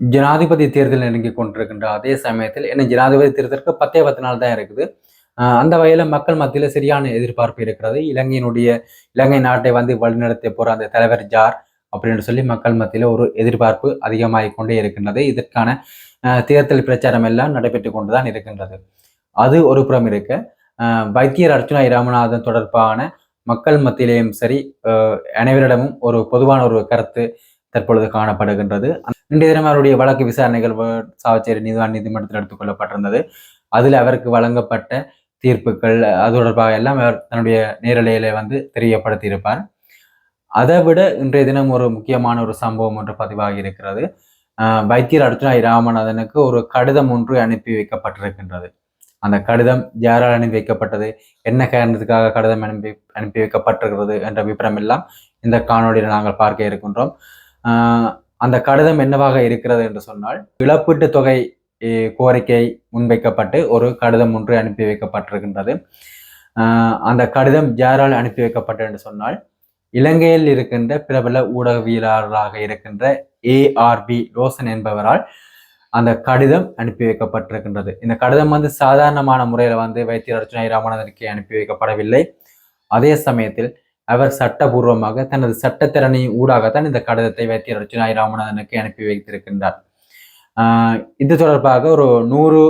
ஜனாதிபதி தேர்தல் நெருங்கி கொண்டிருக்கின்ற அதே சமயத்தில் என்ன ஜனாதிபதி தேர்தலுக்கு பத்தே பத்து நாள் தான் இருக்குது. ஆஹ் அந்த வகையில மக்கள் மத்தியில சரியான எதிர்பார்ப்பு இருக்கிறது. இலங்கையினுடைய இலங்கை நாட்டை வந்து வழிநடத்த போகிற அந்த தலைவர் ஜார் அப்படின்னு சொல்லி மக்கள் மத்தியில ஒரு எதிர்பார்ப்பு அதிகமாகிக் கொண்டே இருக்கின்றது. இதற்கான தேர்தல் பிரச்சாரம் எல்லாம் நடைபெற்று கொண்டு தான் இருக்கின்றது. அது ஒரு புறம் இருக்க. ஆஹ் வைத்தியர் அர்ச்சுனா ராமநாதன் தொடர்பான மக்கள் மத்தியிலேயும் சரி ஆஹ் அனைவரிடமும் ஒரு பொதுவான ஒரு கருத்து தற்பொழுது காணப்படுகின்றது. இன்றைய தினம் அவருடைய வழக்கு விசாரணைகள் சாவச்சேரி நீதிவான் நீதிமன்றத்தில் எடுத்துக்கொள்ளப்பட்டிருந்தது. அதில் அவருக்கு வழங்கப்பட்ட தீர்ப்புகள் அது தொடர்பாக எல்லாம் அவர் தன்னுடைய நேரலையில வந்து தெரியப்படுத்தியிருப்பார். அதை விட இன்றைய தினம் ஒரு முக்கியமான ஒரு சம்பவம் ஒன்று பதிவாகி இருக்கிறது. வைத்தியர் அர்ச்சுனா ராமநாதனுக்கு ஒரு கடிதம் ஒன்று அனுப்பி வைக்கப்பட்டிருக்கின்றது. அந்த கடிதம் யாரால் அனுப்பி வைக்கப்பட்டது? என்ன காரணத்துக்காக கடிதம் அனுப்பி அனுப்பி வைக்கப்பட்டிருக்கிறது என்ற விபரம் எல்லாம் இந்த காணொலியில் நாங்கள் பார்க்க இருக்கின்றோம். அந்த கடிதம் என்னவாக இருக்கிறது என்று சொன்னால் இழப்பீட்டு தொகை கோரிக்கை முன்வைக்கப்பட்டு ஒரு கடிதம் ஒன்று அனுப்பி வைக்கப்பட்டிருக்கின்றது. அந்த கடிதம் யாரால் அனுப்பி வைக்கப்பட்டது என்று சொன்னால் இலங்கையில் இருக்கின்ற பிரபல ஊடகவியலாளராக இருக்கின்ற ஏஆர்பி ரோசன் என்பவரால் அந்த கடிதம் அனுப்பி வைக்கப்பட்டிருக்கின்றது. இந்த கடிதம் வந்து சாதாரணமான முறையில் வந்து வைத்தியர் அர்ச்சனை ராமநாதனுக்கு அனுப்பி வைக்கப்படவில்லை. அதே சமயத்தில் அவர் சட்டபூர்வமாக தனது சட்டத்திறனை ஊடாகத்தான் இந்த கடிதத்தை வைத்தியர் அர்ச்சனை ராமநாதனுக்கு அனுப்பி வைத்திருக்கின்றார். ஆஹ் இது தொடர்பாக ஒரு நூறு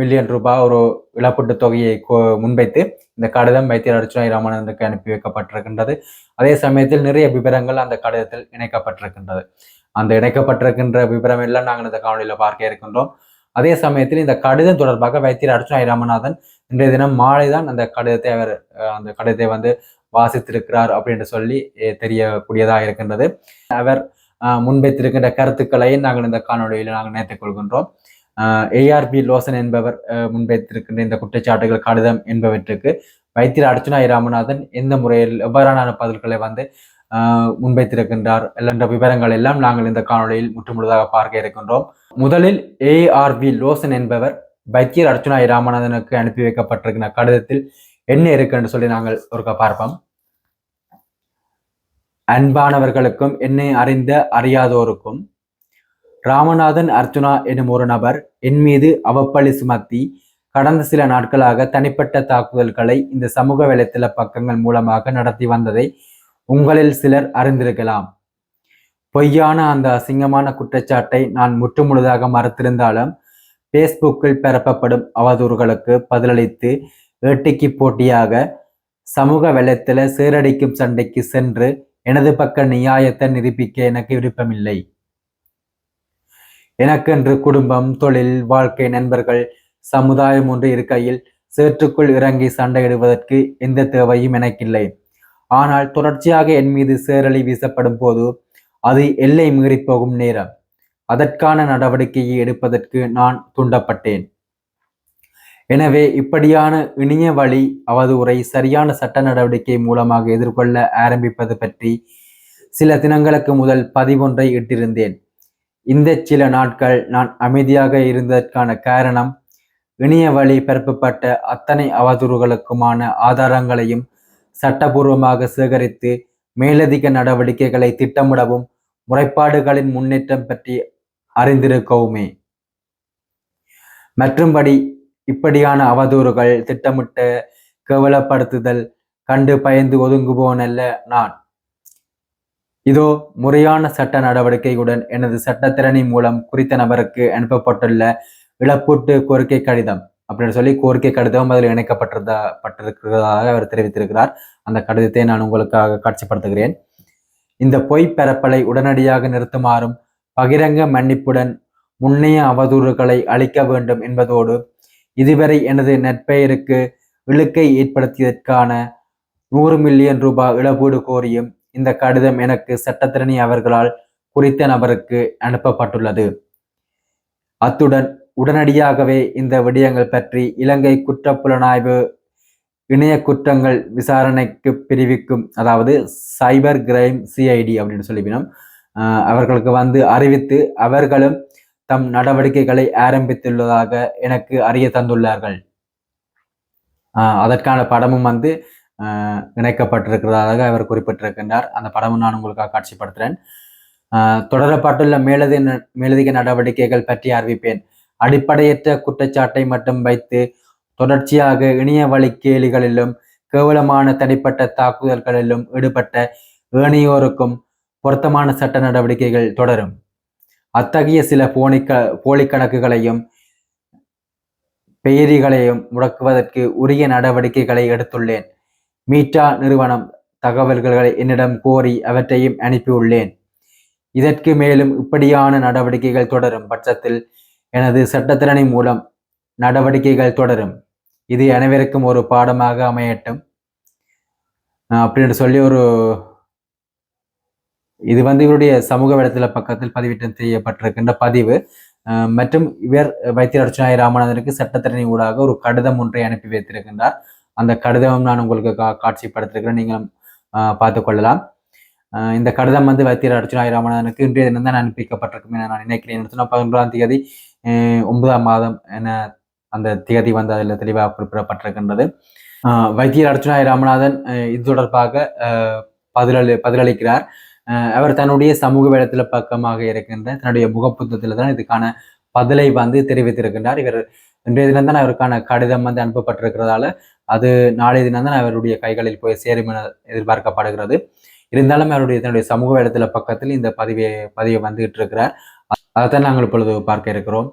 மில்லியன் ரூபாய் ஒரு இழப்பீட்டு தொகையை முன்வைத்து இந்த கடிதம் வைத்தியர் அர்ச்சுனாய் ராமநாதனுக்கு அனுப்பி வைக்கப்பட்டிருக்கின்றது. அதே சமயத்தில் நிறைய விவரங்கள் அந்த கடிதத்தில் இணைக்கப்பட்டிருக்கின்றது. அந்த இணைக்கப்பட்டிருக்கின்ற விவரம் எல்லாம் நாங்கள் இந்த காணொலியில் பார்க்க இருக்கின்றோம். அதே சமயத்தில் இந்த கடிதம் தொடர்பாக வைத்தியர் அர்ச்சுனாய் ராமநாதன் இன்றைய தினம் மாலை தான் அந்த கடிதத்தை அவர் அந்த கடிதத்தை வந்து வாசித்திருக்கிறார் அப்படின்னு சொல்லி தெரியக்கூடியதாக இருக்கின்றது. அவர் முன்வைத்திருக்கின்ற கருத்துக்களையும் நாங்கள் இந்த காணொலியில் நாங்கள் நினைத்துக் கொள்கின்றோம். ஏஆர்பி லோசன் என்பவர் முன்வைத்திருக்கின்ற இந்த குற்றச்சாட்டுகள் கடிதம் என்பவற்றுக்கு வைத்தியர் அர்ச்சனா ராமநாதன் எந்த முறையில் எவ்வாறான பதில்களை வந்து முன்வைத்திருக்கின்றார் என்ற விவரங்கள் எல்லாம் நாங்கள் இந்த காணொலியில் முற்றுமுழுதாக பார்க்க இருக்கின்றோம். முதலில் ஏஆர்பி லோசன் என்பவர் வைத்தியர் அர்ச்சனா ராமநாதனுக்கு அனுப்பி வைக்கப்பட்டிருக்கிற கடிதத்தில் என்ன இருக்குன்னு சொல்லி நாங்கள் ஒருக்க பார்ப்போம். அன்பானவர்களுக்கும் என்னை அறிந்த அறியாதோருக்கும் ராமநாதன் அர்ச்சுனா எனும் ஒரு நபர் என் மீது அவப்பழி சுமத்தி கடந்த சில நாட்களாக தனிப்பட்ட தாக்குதல்களை இந்த சமூக வலைத்தள பக்கங்கள் மூலமாக நடத்தி வந்ததை உங்களில் சிலர் அறிந்திருக்கலாம். பொய்யான அந்த அசிங்கமான குற்றச்சாட்டை நான் முற்றுமுழுதாக மறுத்திருந்தாலும் பேஸ்புக்கில் பரப்பப்படும் அவதூறுகளுக்கு பதிலளித்து ஏட்டிக்கு போட்டியாக சமூக வலைத்தள சீரடிக்கும் சண்டைக்கு சென்று எனது பக்க நியாயத்தை நிரூபிக்க எனக்கு விருப்பமில்லை. எனக்கென்று குடும்பம் தொழில் வாழ்க்கை நண்பர்கள் சமுதாயம் ஒன்று இருக்கையில் சேற்றுக்குள் இறங்கி சண்டையிடுவதற்கு எந்த தேவையும் எனக்கில்லை. ஆனால் தொடர்ச்சியாக என் மீது சேரலி வீசப்படும் போது அது எல்லை மீறி போகும் நேரம். அதற்கான நடவடிக்கையை எடுப்பதற்கு நான் தூண்டப்பட்டேன். எனவே இப்படியான இணைய வழி அவதூறை சரியான சட்ட நடவடிக்கை மூலமாக எதிர்கொள்ள ஆரம்பிப்பது பற்றி சில தினங்களுக்கு முதல் பதிவொன்றை இட்டிருந்தேன். இந்த சில நாட்கள் நான் அமைதியாக இருந்ததற்கான காரணம் இணைய வழி பரப்பப்பட்ட அத்தனை அவதூறுகளுக்குமான ஆதாரங்களையும் சட்டபூர்வமாக சேகரித்து மேலதிக நடவடிக்கைகளை திட்டமிடவும் முறைப்பாடுகளின் முன்னேற்றம் பற்றி அறிந்திருக்கவுமே. மற்றும்படி இப்படியான அவதூறுகள் திட்டமிட்ட கேவலப்படுத்துதல் கண்டு பயந்து ஒதுங்குவோனல்ல நான். இதோ முறையான சட்ட நடவடிக்கையுடன் எனது சட்டத்திறனை மூலம் குறித்த நபருக்கு அனுப்பப்பட்டுள்ள இழப்பீட்டு கோரிக்கை கடிதம். அப்படின்னு சொல்லி கோரிக்கை கடிதம் அதில் இணைக்கப்பட்டிருந்தா பட்டிருக்கிறதாக அவர் தெரிவித்திருக்கிறார். அந்த கடிதத்தை நான் உங்களுக்காக காட்சிப்படுத்துகிறேன். இந்த பொய் பரப்பலை உடனடியாக நிறுத்துமாறும் பகிரங்க மன்னிப்புடன் முன்னைய அவதூறுகளை அளிக்க வேண்டும் என்பதோடு இதுவரை எனது நட்பெயருக்கு இழுக்கை ஏற்படுத்தியதற்கான நூறு மில்லியன் ரூபாய் இழப்பீடு கோரியும் இந்த கடிதம் எனக்கு சட்டத்திரணி அவர்களால் குறித்த நபருக்கு அனுப்பப்பட்டுள்ளது. அத்துடன் உடனடியாகவே இந்த விடயங்கள் பற்றி இலங்கை குற்றப்புலனாய்வு இணைய குற்றங்கள் விசாரணைக்கு பிரிவிக்கும் அதாவது சைபர் கிரைம் சிஐடி அப்படின்னு சொல்லிவினோம் ஆஹ் அவர்களுக்கு வந்து அறிவித்து அவர்களும் தம் நடவடிக்கைகளை ஆரம்பித்துள்ளதாக எனக்கு அறிய தந்துள்ளார்கள். ஆஹ் அதற்கான படமும் வந்து ஆஹ் இணைக்கப்பட்டிருக்கிறதாக அவர் குறிப்பிட்டிருக்கின்றார். அந்த படமும் நான் உங்களுக்காக காட்சிப்படுத்துகிறேன் தொடரப்பட்டுள்ள மேலதிக ந- மேலதிக நடவடிக்கைகள் பற்றி அறிவிப்பேன். அடிப்படையற்ற குற்றச்சாட்டை மட்டும் வைத்து தொடர்ச்சியாக இணைய வழி கேலிகளிலும் கேவலமான தனிப்பட்ட தாக்குதல்களிலும் ஈடுபட்ட ஏனையோருக்கும் பொருத்தமான சட்ட நடவடிக்கைகள் தொடரும். அத்தகைய சில போனிக்க போலி கணக்குகளையும் பெயரிகளையும் முடக்குவதற்கு உரிய நடவடிக்கைகளை எடுத்துள்ளேன். மீட்டா நிறுவனம் தகவல்களை என்னிடம் கோரி அவற்றையும் அனுப்பியுள்ளேன். இதற்கு மேலும் இப்படியான நடவடிக்கைகள் தொடரும் பட்சத்தில் எனது சட்டத்திறனை மூலம் நடவடிக்கைகள் தொடரும். இது அனைவருக்கும் ஒரு பாடமாக அமையட்டும். அப்படின்னு சொல்லி ஒரு இது வந்து இவருடைய சமூக வலைத்தள பக்கத்தில் பதிவிட்டம் செய்யப்பட்டிருக்கின்ற பதிவு. அஹ் மற்றும் இவர் வைத்திய அர்ச்சனாய் ராமநாதனுக்கு சட்டத்திறனை ஊடாக ஒரு கடிதம் ஒன்றை அனுப்பி வைத்திருக்கின்றார். அந்த கடிதம் நான் உங்களுக்கு கா காட்சிப்படுத்திருக்கிறேன். நீங்களும் அஹ் கொள்ளலாம். இந்த கடிதம் வந்து வைத்தியர் அர்ச்சனாய் ராமநாதனுக்கு இன்றைய தினம் தான் அனுப்பிக்கப்பட்டிருக்கும் என நான் நினைக்கிறேன். சொன்னால் பதினொன்றாம் தேதி அஹ் ஒன்பதாம் மாதம் என அந்த தேதி வந்து அதில் தெளிவாக குறிப்பிடப்பட்டிருக்கின்றது. அஹ் வைத்தியர் அர்ச்சனாய் ராமநாதன் இது தொடர்பாக அஹ் பதிலளி பதிலளிக்கிறார். அவர் தன்னுடைய சமூக வேடத்தில் பக்கமாக இருக்கின்ற தன்னுடைய முகப்புத்தத்தில் தான் இதுக்கான பதிலை வந்து தெரிவித்திருக்கின்றார். இவர் இன்றைய தினம் தான் அவருக்கான கடிதம் வந்து அனுப்பப்பட்டிருக்கிறதால அது நாளைய தினம் தான் அவருடைய கைகளில் போய் சேரும் என எதிர்பார்க்கப்படுகிறது. இருந்தாலும் அவருடைய தன்னுடைய சமூக வலைத்தள பக்கத்தில் இந்த பதிவை பதிவை வந்துகிட்டு இருக்கிறார் அதைத்தான் நாங்கள் இப்பொழுது பார்க்க இருக்கிறோம்.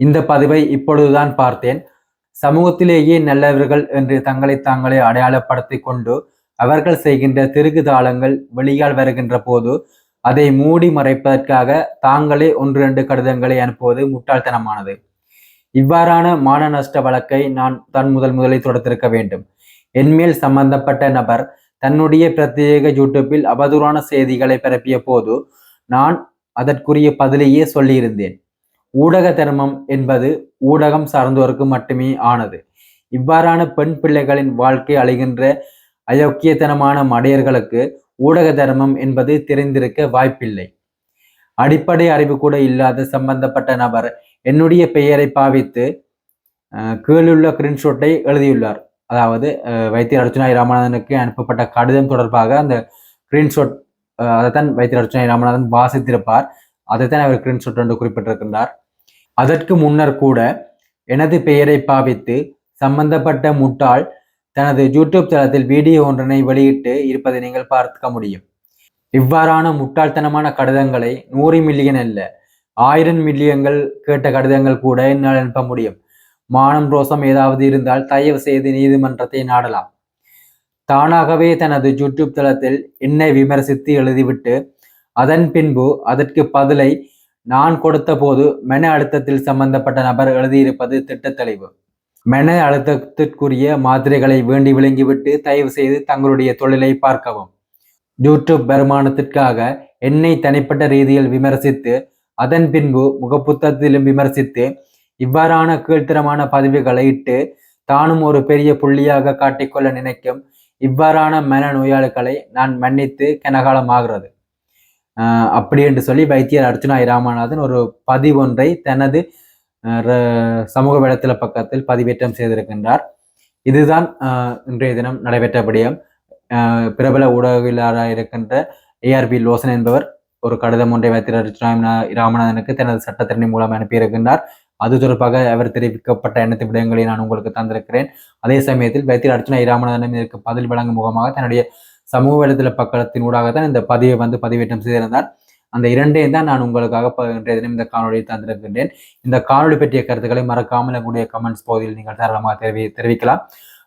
இந்த பதிவை இப்பொழுதுதான் பார்த்தேன். சமூகத்திலேயே நல்லவர்கள் என்று தங்களை தாங்களே அடையாளப்படுத்தி கொண்டு அவர்கள் செய்கின்ற திருகுதாளங்கள் வெளியால் வருகின்ற போது அதை மூடி மறைப்பதற்காக தாங்களே ஒன்று இரண்டு கடிதங்களை அனுப்புவது முட்டாள்தனமானது. இவ்வாறான மான நஷ்ட வழக்கை நான் தன் முதல் முதலில் தொடர்த்திருக்க வேண்டும். என்மேல் சம்பந்தப்பட்ட நபர் தன்னுடைய பிரத்யேக யூடியூப்பில் அவதூறான செய்திகளை பரப்பிய போது நான் அதற்குரிய பதிலையே சொல்லியிருந்தேன். ஊடக தர்மம் என்பது ஊடகம் சார்ந்தோருக்கு மட்டுமே ஆனது. இவ்வாறான பெண் பிள்ளைகளின் வாழ்க்கை அழிகின்ற அயோக்கியத்தனமான மடையர்களுக்கு ஊடக தர்மம் என்பது தெரிந்திருக்க வாய்ப்பில்லை. அடிப்படை அறிவு கூட இல்லாத சம்பந்தப்பட்ட நபர் என்னுடைய பெயரை பாவித்து கீழுள்ள ஸ்கிரீன்ஷாட்டை எழுதியுள்ளார். அதாவது வைத்தியர் அர்ச்சனாய் ராமநாதனுக்கு அனுப்பப்பட்ட கடிதம் தொடர்பாக அந்த ஸ்கிரீன்ஷாட் அதைத்தான் வைத்தியர் அர்ச்சனாய் ராமநாதன் வாசித்திருப்பார். அதைத்தான் அவர் ஸ்கிரீன்ஷாட் என்று குறிப்பிட்டிருக்கின்றார். அதற்கு முன்னர் கூட எனது பெயரை பாவித்து சம்பந்தப்பட்ட முட்டாள் தனது யூடியூப் தளத்தில் வீடியோ ஒன்றினை வெளியிட்டு இருப்பதை நீங்கள் பார்க்க முடியும். இவ்வாறான முட்டாள்தனமான கடிதங்களை நூறு மில்லியன் அல்ல ஆயிரம் மில்லியன்கள் கேட்ட கடிதங்கள் கூட என்னால் அனுப்ப முடியும். மானம் ரோசம் ஏதாவது இருந்தால் தயவு செய்து நீதிமன்றத்தை நாடலாம். தானாகவே தனது யூடியூப் தளத்தில் என்னை விமர்சித்து எழுதிவிட்டு அதன் பின்பு அதற்கு பதிலை நான் கொடுத்த போது மன அழுத்தத்தில் சம்பந்தப்பட்ட நபர் எழுதியிருப்பது திட்டத்தெளிவு. மன அழுத்தத்திற்குரிய மாத்திரைகளை வேண்டி விளங்கிவிட்டு தயவு செய்து தங்களுடைய தொழிலை பார்க்கவும். யூடியூப் வருமானத்திற்காக என்னை தனிப்பட்ட ரீதியில் விமர்சித்து அதன் பின்பு முகப்புத்தத்திலும் விமர்சித்து இவ்வாறான கீழ்த்தரமான பதிவுகளை இட்டு தானும் ஒரு பெரிய புள்ளியாக காட்டிக்கொள்ள நினைக்கும் இவ்வாறான மன நோயாளிகளை நான் மன்னித்து கனகாலமாகிறது. ஆஹ் அப்படி என்று சொல்லி வைத்தியர் அர்ச்சனா ராமநாதன் ஒரு பதிவொன்றை தனது சமூக வலைத்தள பக்கத்தில் பதிவேற்றம் செய்திருக்கின்றார். இதுதான் இன்றைய தினம் நடைபெற்ற விடயம். பிரபல ஊடகவியலாளராக இருக்கின்ற ஏஆர்பி லோசன் என்பவர் ஒரு கடிதம் ஒன்றை வைத்தியர் ராமநாதனுக்கு தனது சட்டத்திறனை மூலம் அனுப்பியிருக்கின்றார். அது தொடர்பாக அவர் தெரிவிக்கப்பட்ட அனைத்து விடயங்களை நான் உங்களுக்கு தந்திருக்கிறேன். அதே சமயத்தில் வைத்தியர் அர்ச்சனா ராமநாதனும் இதற்கு பதில் வழங்கும் முகமாக தன்னுடைய சமூக வலைதள பக்கத்தின் ஊடாக தான் இந்த பதிவை வந்து பதிவேற்றம் செய்திருந்தார். அந்த இரண்டையும் தான் நான் உங்களுக்காக ப- இன்றைய தினம் இந்த காணொலியை தந்திருக்கின்றேன். இந்த காணொலி பற்றிய கருத்துக்களை மறக்காமல் எங்களுடைய கமெண்ட்ஸ் பகுதியில் நீங்கள் தாராளமாக தெரிவி தெரிவிக்கலாம்.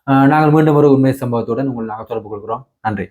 நாங்கள் மீண்டும் ஒரு உண்மை சம்பவத்துடன் உங்கள் நாங்கள் தொடர்பு கொள்கிறோம். நன்றி.